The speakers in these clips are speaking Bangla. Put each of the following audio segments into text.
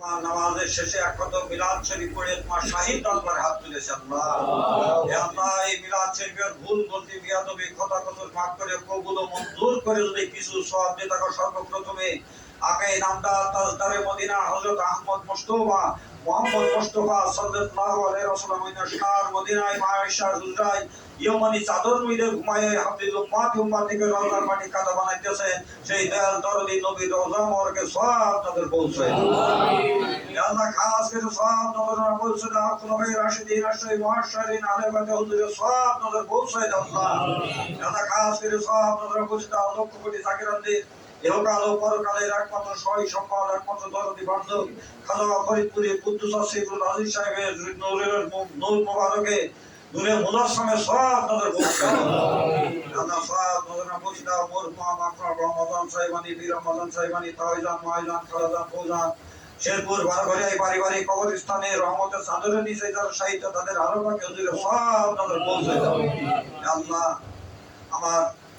নামাজের শেষে একত মিলাদ শরীফ পড়ে তোমার শাহিদ দরবারে হাত তুলেছে আল্লাহ। আল্লাহ, এই মিলাদ শরীফের ভুল বলতে বিয়াদবি কথা কসর মাফ করে কবুল ও মঞ্জুর করে যদি কিছু সব দিয়ে থাকো সর্বপ্রথমে। আগে নামটা তাজদারে মদিনা হজরত আহমদ মুস্তাফা মোহাম্মদ মুস্তাফা সাল্লাল্লাহু আলাইহি ওয়াসাল্লাম ইনা মদিনায় মা আয়েশার হুজরায় ইয়মানি চাদর ঘুমায় হাফিজ উম্মাত উম্মাতিকে রওজার মাটি কাদা বানাইতেছেন সেই দয়াল দরদি নবী রওজা মোরকে সব তাদের পৌঁছায় আল্লাহ খাস করে সব নজর পৌঁছে দাও। নবী রাশিদিন রাশিদ মহাশরিন আলেমাতে হুজুরে সব নজর পৌঁছায় দাও আল্লাহ। আল্লাহ খাস করে সব নজর পৌঁছে দাও। লক্ষ কোটি জাকিরানদের ইহকাল ও পরকালের একমাত্র সহি সম্পাদ একমাত্র দরদি বান্ধব। খালোয়া ফরিদপুরে কুদ্দুস আসিফুল আজিজ সাহেবের নূরের নূর মুবারকে নূরে সব পৌঁছে দাও। আল্লাহ। সব নজর পৌঁছে মোর মা মাকরা রমাদান সাহেবানি বীর রমাদান সাহেবানি তাইজান মাইজান খালাজান ফৌজান শেরপুর বারঘরে এই পারিবারিক কবরস্থানে রহমতের চাদরের নিচে যারা সাহিত্য তাদের আরও বাকি হুজুরে সব নজর পৌঁছে আল্লাহ আমার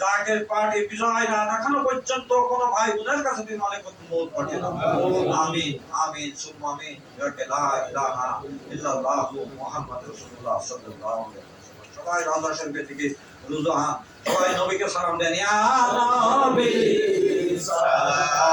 যাকে পার্টি বিজয় না দেখানো পর্যন্ত কোনো ভাই বোনের কাছে তুমি মনে করতে মৌত পাঠে দাও আমি আমিন, সুম্মা লা ইলাহা ইল্লাল্লাহু মুহাম্মাদুর রাসূলুল্লাহ সাল্লাল্লাহু আলাইহি সবাই রাজা শরীফ থেকে রুজু হ্যাঁ সবাই নবীকে সালাম দেন। ইয়া নবী, সালাম।